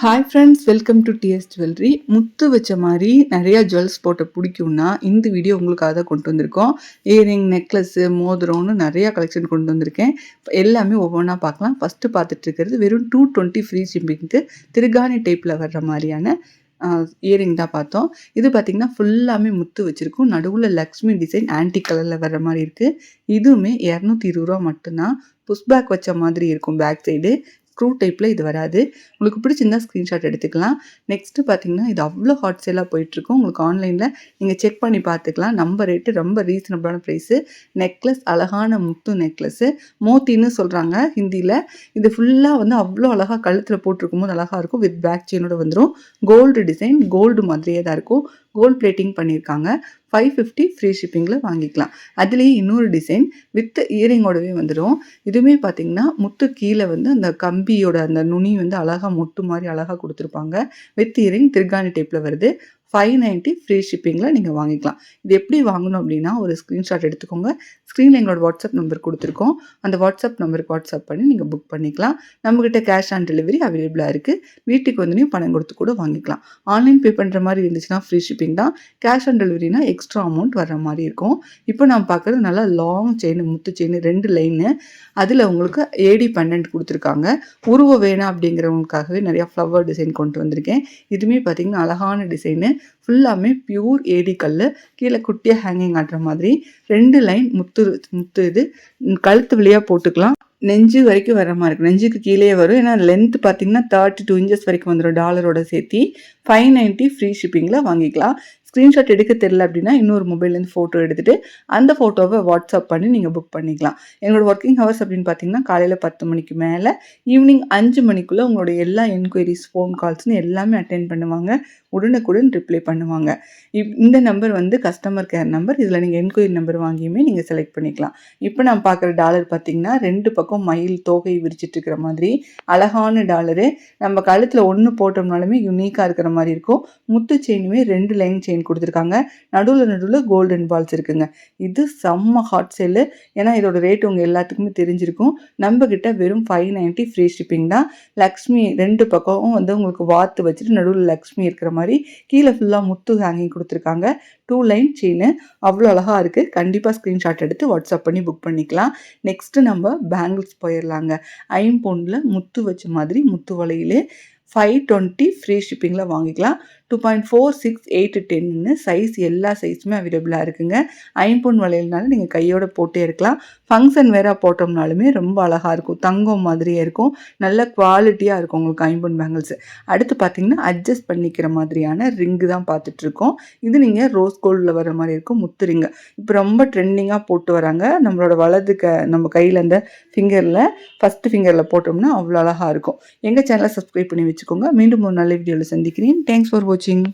Hi friends welcome to TS jewellery முத்து வச்ச மாதிரி நிறையா ஜுவல்ஸ் போட்ட பிடிக்கும்னா இந்த வீடியோ உங்களுக்காக தான் கொண்டு வந்திருக்கோம். இயரிங் நெக்லஸ்ஸு மோதிரம்னு நிறையா கலெக்ஷன் கொண்டு வந்திருக்கேன். எல்லாமே ஒவ்வொன்றா பார்க்கலாம். ஃபஸ்ட்டு பார்த்துட்டு இருக்கிறது வெறும் டூ டுவெண்ட்டி ஃப்ரீ ஷிப்பிங்க்கு திருகாணி டைப்பில் வர்ற மாதிரியான இயரிங் தான் பார்த்தோம். இது பார்த்திங்கன்னா ஃபுல்லாமே முத்து வச்சுருக்கும். நடுவில் லக்ஷ்மி டிசைன் ஆன்டி கலரில் வர்ற மாதிரி இருக்குது இதுவுமே இரநூத்தி இருபது ரூபா மட்டும்தான். புஷ் பேக் வச்ச மாதிரி இருக்கும் பேக் சைடு ஸ்க்ரூ டைப்பில் இது வராது. உங்களுக்கு பிடிச்சிருந்தா ஸ்க்ரீன்ஷாட் எடுத்துக்கலாம். நெக்ஸ்ட்டு பார்த்தீங்கன்னா இது அவ்வளோ ஹாட் சேலாக போயிட்டுருக்கும் உங்களுக்கு ஆன்லைனில் நீங்கள் செக் பண்ணி பார்த்துக்கலாம். நம்ம ரேட்டு ரொம்ப ரீசனபிளான ப்ரைஸு நெக்லஸ் அழகான முத்து நெக்லஸ்ஸு மோத்தின்னு சொல்கிறாங்க ஹிந்தியில். இது ஃபுல்லாக வந்து அவ்வளோ அழகாக கழுத்தில் போட்டிருக்கும் போது அழகாக இருக்கும். வித் பேக் செயினோட வந்துடும் கோல்டு டிசைன் கோல்டு மாதிரியே தான் இருக்கும். கோல்ட் பிளேட்டிங் பண்ணியிருக்காங்க ஃபைவ் ஃபிஃப்டி ஃப்ரீ ஷிப்பிங்கில் வாங்கிக்கலாம். அதுலேயே இன்னொரு டிசைன் வித் இயரிங்கோடவே வந்துடும் இதுவுமே பார்த்தீங்கன்னா முத்து கீழே வந்து அந்த கம்பியோட அந்த நுனி வந்து அழகாக மொட்டு மாதிரி அழகாக கொடுத்துருப்பாங்க. வித் இயரிங் திருகாணி டைப்பில் வருது. ஃபைவ் நைன்ட்டி ஃப்ரீ ஷிப்பிங்கில் நீங்கள் வாங்கிக்கலாம். இது எப்படி வாங்கணும் அப்படின்னா ஒரு ஸ்க்ரீன்ஷாட் எடுத்துக்கோங்க. ஸ்க்ரீனில் எங்களோட வாட்ஸ்அப் நம்பர் கொடுத்துருக்கோம். அந்த வாட்ஸ்அப் நம்பருக்கு வாட்ஸ்அப் பண்ணி நீங்கள் புக் பண்ணிக்கலாம். நம்மக்கிட்ட கேஷ் ஆன் டெலிவரி அவைலபிளாக இருக்குது வீட்டுக்கு வந்து பணம் கொடுத்து கூட வாங்கிக்கலாம். ஆன்லைன் பே பண்ணுற மாதிரி இருந்துச்சுன்னா ஃப்ரீ ஷிப்பிங் தான். கேஷ் ஆன் டெலிவரினா எக்ஸ்ட்ரா அமௌண்ட் வர மாதிரி இருக்கும். இப்போ நான் பார்க்குறது நல்லா லாங் செயின் முத்து செயின் ரெண்டு லைனு அதில் உங்களுக்கு ஏடி பன்னெண்டு கொடுத்துருக்காங்க. உருவம் வேணாம் அப்படிங்கிறவங்களுக்காகவே நிறையா ஃப்ளவர் டிசைன் கொண்டு வந்திருக்கேன். இதுவுமே பார்த்திங்கன்னா அழகான டிசைனு ஃபுல்லாமே பியூர் ஏடி கல் கீழே குட்டியாக ஹேங்கிங் ஆட்டுற மாதிரி. ரெண்டு லைன் முத்து முத்து இது. கழுத்து வழியாக போட்டுக்கலாம். நெஞ்சு வரைக்கும் வர மாதிரி இருக்கும். நெஞ்சுக்கு கீழே வரும். ஏன்னா லென்த் பார்த்தீங்கன்னா தேர்ட்டி டூ இன்ச்சஸ் வரைக்கும் வந்துடும் டாலரோட சேர்த்தி. ஃபைவ் நைன்ட்டி ஃப்ரீ ஷிப்பிங்கில் வாங்கிக்கலாம். ஸ்க்ரீன்ஷாட் எடுக்க தெரில அப்படின்னா இன்னொரு மொபைல்லேருந்து ஃபோட்டோ எடுத்துகிட்டு அந்த ஃபோட்டோவை வாட்ஸ்அப் பண்ணி நீங்கள் புக் பண்ணிக்கலாம். எங்களோட ஒர்க்கிங் ஹவர்ஸ் அப்படின்னு பார்த்தீங்கன்னா காலையில் பத்து மணிக்கு மேலே ஈவினிங் அஞ்சு மணிக்குள்ளே உங்களோட எல்லா என்கொயரிஸ் ஃபோன் கால்ஸ்னு எல்லாமே அட்டென்ட் பண்ணுவாங்க. உடனுக்குடன் ரிப்ளை பண்ணுவாங்க. இப் இந்த நம்பர் வந்து கஸ்டமர் கேர் நம்பர் இதில் நீங்கள் என்கொயரி நம்பர் வாங்கியுமே நீங்கள் செலக்ட் பண்ணிக்கலாம். இப்போ நான் பார்க்குற டாலர் பார்த்தீங்கன்னா ரெண்டு பக்கம் மயில் தோகை விரிச்சிட்டு இருக்கிற மாதிரி அழகான டாலரு நம்ம கழுத்தில் ஒன்று போட்டோம்னாலுமே யூனிக்காக இருக்கிற மாதிரி இருக்கும். முத்து செயினுமே ரெண்டு லைன் செயின் கொடுத்துருக்காங்க. நடுவில் நடுவில் கோல்டன் பால்ஸ் இருக்குங்க. இது செம்ம ஹாட் செல்லு ஏன்னா இதோட ரேட் உங்கள் எல்லாத்துக்குமே தெரிஞ்சிருக்கும். நம்ம கிட்ட வெறும் ஃபைவ் நைன்ட்டி ஃப்ரீ ஷிப்பிங் தான். லக்ஷ்மி ரெண்டு பக்கமும் வந்து உங்களுக்கு வாத்து வச்சுட்டு நடுவில் லக்ஷ்மி இருக்கிற மாதிரி கீழே ஃபுல்லாக முத்து ஹேங்கிங் கொடுத்துருக்காங்க. டூ லைன் செயின் அவ்வளோ அழகாக இருக்குது கண்டிப்பாக ஸ்க்ரீன்ஷாட் எடுத்து வாட்ஸ்அப் பண்ணி புக் பண்ணிக்கலாம். நெக்ஸ்ட்டு நம்ம பேங்கிள்ஸ் போயிடலாங்க ஐம்பொன்னில் முத்து வச்ச மாதிரி முத்து வலையிலே ஃபைவ் டுவெண்ட்டி ஃப்ரீ ஷிப்பிங்கில் வாங்கிக்கலாம். Two point four six eight டென்னு சைஸ் எல்லா சைஸுமே அவைலபிளாக இருக்குங்க. ஐம்பொன் வளையல்னாலும் நீங்கள் கையோட போட்டே இருக்கலாம். ஃபங்க்ஷன் வேற போட்டோம்னாலுமே ரொம்ப அழகாக இருக்கும். தங்கம் மாதிரியே இருக்கும். நல்ல குவாலிட்டியாக இருக்கும் உங்களுக்கு ஐம்பொன் பேங்கிள்ஸ் அடுத்து பார்த்தீங்கன்னா அட்ஜஸ்ட் பண்ணிக்கிற மாதிரியான ரிங்கு தான் பார்த்துட்ருக்கோம் இது நீங்கள் ரோஸ் கோல்டில் வர மாதிரி இருக்கும். முத்து ரிங்கு இப்போ ரொம்ப ட்ரெண்டிங்காக போட்டு வராங்க. நம்மளோட வலது க நம்ம கையில் அந்த ஃபிங்கரில் ஃபஸ்ட்டு ஃபிங்கரில் போட்டோம்னா அவ்வளோ அழகாக இருக்கும். எங்கள் சேனலை சப்ஸ்கிரைப் பண்ணி வச்சுக்கோங்க. மீண்டும் ஒரு நல்ல வீடியோவில் சந்திக்கிறேன். தேங்க்ஸ் ஃபார் வாட்சிங் కోచింగ్